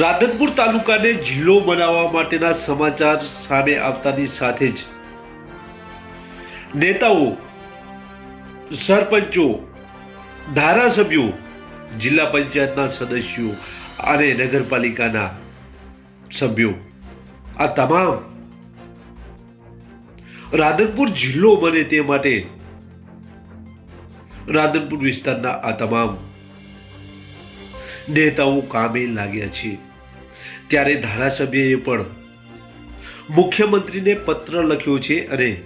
રાધનપુર તાલુકાને જિલ્લો બનાવવા માટેના સમાચાર સામે આવતાની સાથે જ નેતાઓ, સરપંચો, ધારાસભ્યો, જિલ્લા પંચાયતના સદસ્યો અને નગરપાલિકાના સભ્યો, આ તમામ રાધનપુર જિલ્લો બને તે માટે રાધનપુર વિસ્તારના આ તમામ નેતાઓ કામે લાગ્યા છે. ત્યારે ધારાસભ્યએ પણ મુખ્યમંત્રીને પત્ર લખ્યો છે અને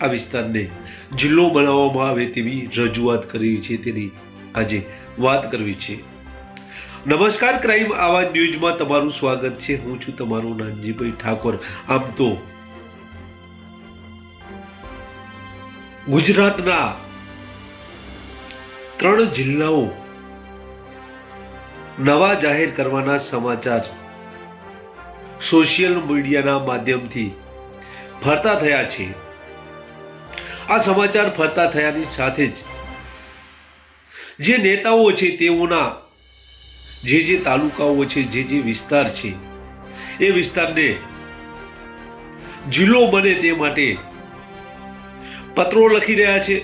આ વિસ્તારને જિલ્લો બનાવવામાં આવે તેવી રજૂઆત કરી છે તેની આજે વાત કરવી છે. નમસ્કાર, ક્રાઇમ આવા ન્યૂઝમાં તમારું સ્વાગત છે. હું છું તમારું નાનજીભાઈ ઠાકોર. આમ તો ગુજરાતના ત્રણ જિલ્લાઓ નવા જાહેર કરવાના સમાચાર. સોશિયલ મીડિયાના માધ્યમથી ફરતા થયા છે. આ સમાચાર ફરતા થયાની સાથે જ જે નેતાઓ છે તેઓના જે જે તાલુકાઓ છે, જે જે વિસ્તાર છે, એ વિસ્તારને જિલ્લો બને તે માટે પત્રો લખી રહ્યા છે.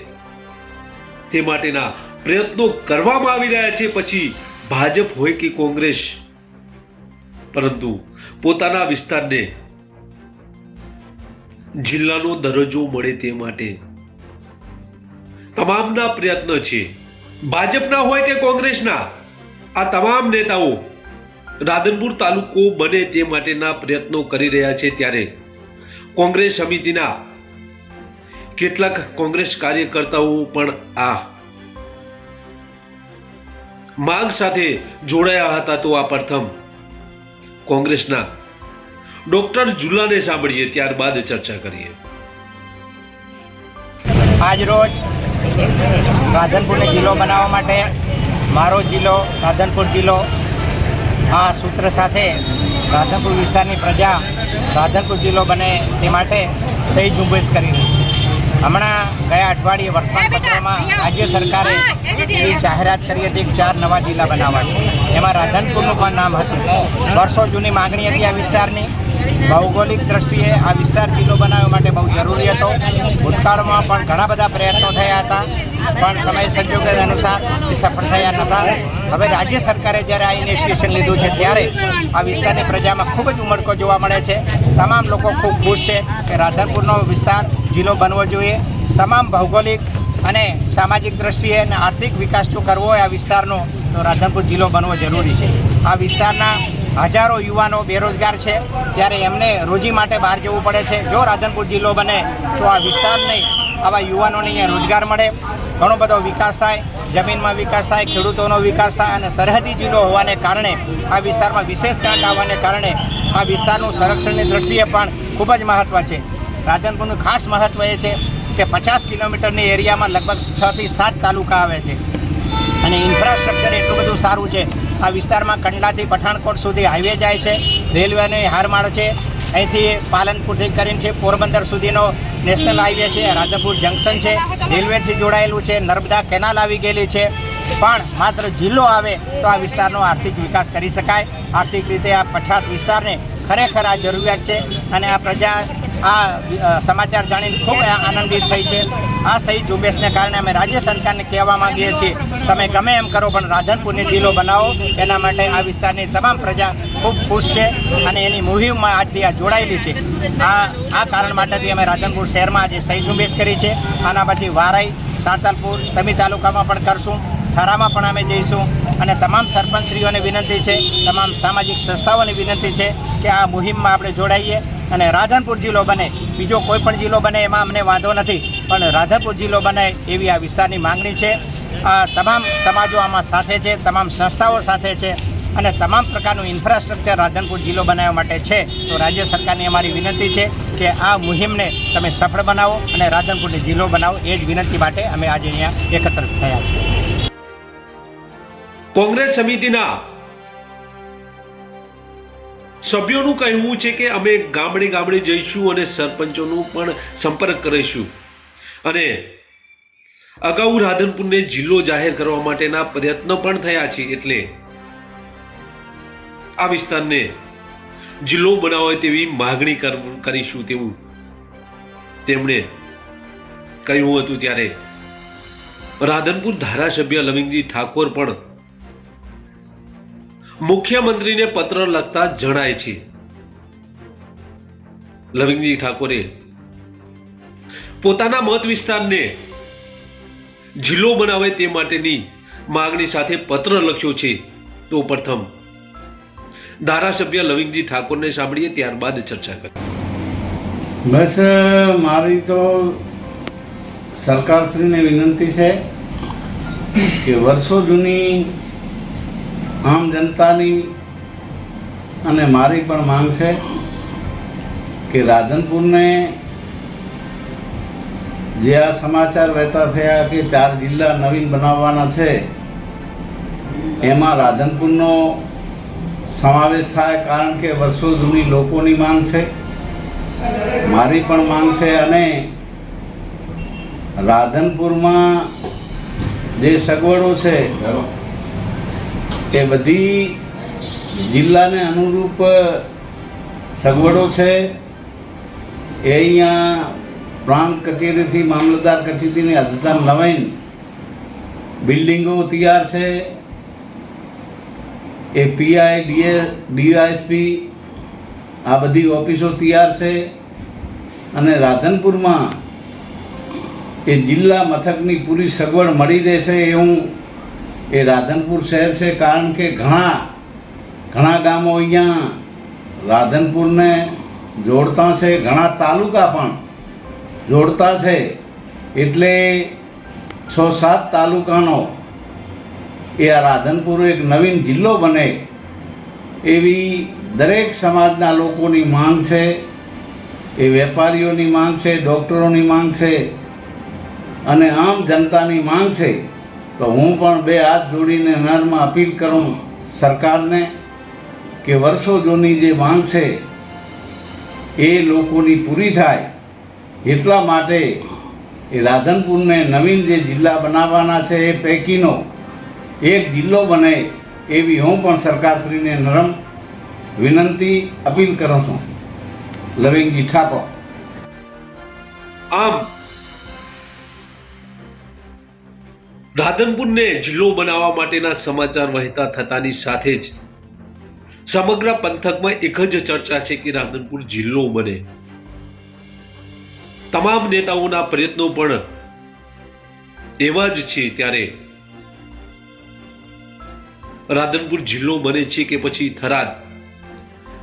તે માટેના પ્રયત્નો કરવામાં આવી રહ્યા છે. પછી ભાજપ હોય કે કોંગ્રેસ? પરંતુ પોતાના વિસ્તારને જિલ્લાનો દરજ્જો મળે તે માટે તમામના પ્રયત્ન છે. ભાજપના હોય કે કોંગ્રેસના? આ તમામ નેતાઓ રાધનપુર તાલુકો બને તે માટેના પ્રયત્નો કરી રહ્યા છે ત્યારે કોંગ્રેસ સમિતિના કેટલાક કોંગ્રેસ કાર્યકર્તાઓ પણ આ માંગ સાથે જોડાયા હતા તો આ પ્રથમ કોંગ્રેસના ડોક્ટર જુલાને સાંભળીએ, ત્યારબાદ ચર્ચા કરીએ. આજ રોજ રાધનપુરને જિલ્લો બનાવવા માટે મારો જિલ્લો, રાધનપુર જિલ્લો, આ સૂત્ર સાથે રાધનપુર વિસ્તારની પ્રજા રાધનપુર જિલ્લો બને તે માટે સહી ઝુંબેશ કરી રહી છે. હમણાં ગયા અઠવાડિયે વર્તમાનપત્રમાં રાજ્ય સરકારે એવી જાહેરાત કરી હતી કે ચાર નવા જિલ્લા બનાવવા છે. એમાં રાધનપુરનું પણ નામ હતું. વર્ષો જૂની માગણી હતી આ વિસ્તારની. ભૌગોલિક દ્રષ્ટિએ આ વિસ્તાર જિલ્લો બનાવવા માટે બહુ જરૂરી હતો. ભૂતકાળમાં પણ ઘણા બધા પ્રયત્નો થયા હતા. પણ સમય સંજોગ અનુસાર એ સફળ થયા નહોતા. હવે રાજ્ય સરકારે જ્યારે આ ઇનિશિએશન લીધું છે ત્યારે આ વિસ્તારની પ્રજામાં ખૂબ જ ઉમળકો જોવા મળે છે. તમામ લોકો ખૂબ ખુશ છે કે રાધનપુરનો વિસ્તાર જિલ્લો બનવો જોઈએ. તમામ ભૌગોલિક અને સામાજિક દ્રષ્ટિએ અને આર્થિક વિકાસ જો કરવો હોય આ વિસ્તારનો, તો રાધનપુર જિલ્લો બનવો જરૂરી છે. આ વિસ્તારના હજારો યુવાનો બેરોજગાર છે. ત્યારે એમને રોજી માટે બહાર જવું પડે છે. જો રાધનપુર જિલ્લો બને, તો આ વિસ્તારને આવા યુવાનોને અહીંયા રોજગાર મળે. ઘણો બધો વિકાસ થાય. જમીનમાં વિકાસ થાય, ખેડૂતોનો વિકાસ થાય અને સરહદી જિલ્લો હોવાને કારણે આ વિસ્તારમાં વિશેષ કાંટ આવવાને કારણે આ વિસ્તારનું સંરક્ષણની દ્રષ્ટિએ પણ ખૂબ જ મહત્ત્વ છે. રાધનપુરનું ખાસ મહત્ત્વ એ છે કે પચાસ કિલોમીટરની એરિયામાં લગભગ છથી સાત તાલુકા આવે છે. અને ઇન્ફ્રાસ્ટ્રક્ચર એટલું બધું સારું છે. આ વિસ્તારમાં કંડલાથી પઠાણકોટ સુધી હાઈવે જાય છે, રેલવેની હારમાળ છે. અહીંથી પાલનપુરથી કરીને છે, પોરબંદર સુધીનો નેશનલ હાઈવે છે, રાધનપુર જંકશન છે. રેલવેથી જોડાયેલું છે, નર્મદા કેનાલ આવી ગયેલી છે. પણ માત્ર જિલ્લો આવે તો આ વિસ્તારનો આર્થિક વિકાસ કરી શકાય. આર્થિક રીતે આ પછાત વિસ્તારને ખરેખર આ જરૂરિયાત છે. અને આ પ્રજા આ સમાચાર જાણીને ખૂબ આનંદિત થઈ છે. આ સહી ઝુંબેશને કારણે અમે રાજ્ય સરકારને કહેવા માંગીએ છીએ, તમે ગમે એમ કરો, પણ રાધનપુરને જિલ્લો બનાવો. એના માટે આ વિસ્તારની તમામ પ્રજા ખૂબ ખુશ છે અને એની મુહિમમાં આજથી આ જોડાયેલી છે. આ આ કારણ માટેથી અમે રાધનપુર શહેરમાં આજે સહી ઝુંબેશ કરી છે. આના પછી વારાઈ, સાંતલપુર સમી તાલુકામાં પણ કરશું. થરામાં પણ અમે જઈશું. અને તમામ સરપંચશ્રીઓને વિનંતી છે, તમામ સામાજિક સંસ્થાઓને વિનંતી છે કે આ મુહિમમાં આપણે જોડાઈએ. અને રાધનપુર જિલ્લો બને. બીજો કોઈ પણ જિલ્લો બને એમાં અમને વાંધો નથી. પણ રાધનપુર જિલ્લો બને એવી આ વિસ્તારની માંગણી છે. આ તમામ સમાજો આમાં સાથે છે, તમામ સંસ્થાઓ સાથે છે અને તમામ પ્રકારનું ઇન્ફ્રાસ્ટ્રક્ચર રાધનપુર જિલ્લો બનાવવા માટે છે. તો રાજ્ય સરકારની અમારી વિનંતી છે કે આ મુહિમને તમે સફળ બનાવો અને રાધનપુરને જિલ્લો બનાવો. એ જ વિનંતી માટે અમે આજે અહીંયા એકત્રિત થયા છીએ. કોંગ્રેસ સમિતિના સભ્યોનું કહેવું છે કે અમે ગામડે ગામડે જઈશું અને સરપંચોનું પણ સંપર્ક કરીશું. અને અગાઉ રાધનપુરને જિલ્લો જાહેર કરવા માટેના પ્રયત્ન પણ થયા છે એટલે આ વિસ્તારને જિલ્લો બનાવે તેવી માગણી કર- કરીશું તેવું તેમણે કહ્યું હતું ત્યારે. રાધનપુર ધારાસભ્ય લવિંગજી ઠાકોર પણ મુખ્યમંત્રીને પત્ર લખતા જણાય છે. લવિંગજી ઠાકોરે પોતાના મત વિસ્તારને જિલ્લો બનાવે તે માટેની માગણી સાથે પત્ર લખ્યો છે. તો પ્રથમ ધારાસભ્ય લવિંગજી ઠાકોરને સાંભળીએ, ત્યારબાદ ચર્ચા કરી બસ, મારી તો સરકારશ્રીને વિનંતી છે કે વર્ષો જૂની જનતાની અને મારી પણ માંગ છે કે રાધનપુરને જે આ સમાચાર વહેતા થયા કે ચાર જિલ્લા નવીન બનાવવાના છે, એમાં રાધનપુરનો સમાવેશ થાય કારણ કે વર્ષો જૂની લોકોની માંગ છે, મારી પણ માંગ છે અને રાધનપુરમાં જે સગવડો છે એ બધી જિલ્લાને અનુરૂપ સગવડો છે. એ અહીંયા પ્રાંત કચેરીથી મામલતદાર કચેરીની અદ્યતન નવીન બિલ્ડિંગો તૈયાર છે. એ પીઆઈ, ડીએ ડીવાયસપી આ બધી ઓફિસો તૈયાર છે. અને રાધનપુરમાં એ જિલ્લા મથકની પૂરી સગવડ મળી રહેશે એવું એ રાધનપુર શહેર છે કારણ કે ઘણા ઘણા ગામો અહીંયા રાધનપુરને જોડતા છે, ઘણા તાલુકા પણ જોડતા છે. એટલે છ સાત તાલુકાનો એ આ રાધનપુર એક નવીન જિલ્લો બને એવી દરેક સમાજના લોકોની માંગ છે, એ વેપારીઓની માંગ છે, ડૉક્ટરોની માંગ છે અને આમ જનતાની માંગ છે. તો હું પણ બે હાથ જોડીને નરમાં અપીલ કરું સરકારને કે વર્ષો જૂની જે માંગ છે, એ લોકોની પૂરી થાય. એટલા માટે એ રાધનપુરને નવીન જે જિલ્લા બનાવવાના છે એ પૈકીનો એક જિલ્લો બને એવી હું પણ સરકારશ્રીને નરમ વિનંતી અપીલ કરું છું. લવિંગજી ઠાકોર. આમ રાધનપુરને જિલ્લો બનાવવા માટેના સમાચાર વહેતા થતાની સાથે જ સમગ્ર પંથકમાં એક જ ચર્ચા છે કે રાધનપુર જિલ્લો બને. તમામ નેતાઓના પ્રયત્નો પણ એવા જ છે ત્યારે રાધનપુર જિલ્લો બને છે કે પછી થરાદ?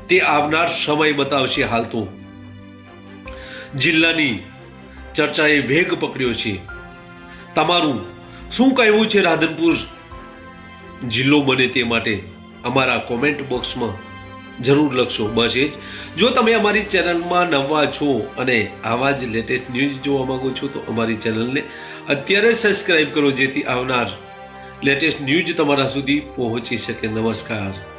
તે આવનાર સમય બતાવશે હાલ તો. જિલ્લાની ચર્ચાએ વેગ પકડ્યો છે. તમારું શું કહેવું છે રાધનપુર? જિલ્લો બને તે માટે અમારા કોમેન્ટ બોક્સમાં જરૂર લખશો. બસ એ જ. જો તમે અમારી ચેનલમાં નવા છો અને આવા જ લેટેસ્ટ ન્યૂઝ જોવા માંગો છો, તો અમારી ચેનલને અત્યારે જ સબસ્ક્રાઈબ કરો, જેથી આવનાર લેટેસ્ટ ન્યૂઝ તમારા સુધી પહોંચી શકે. નમસ્કાર.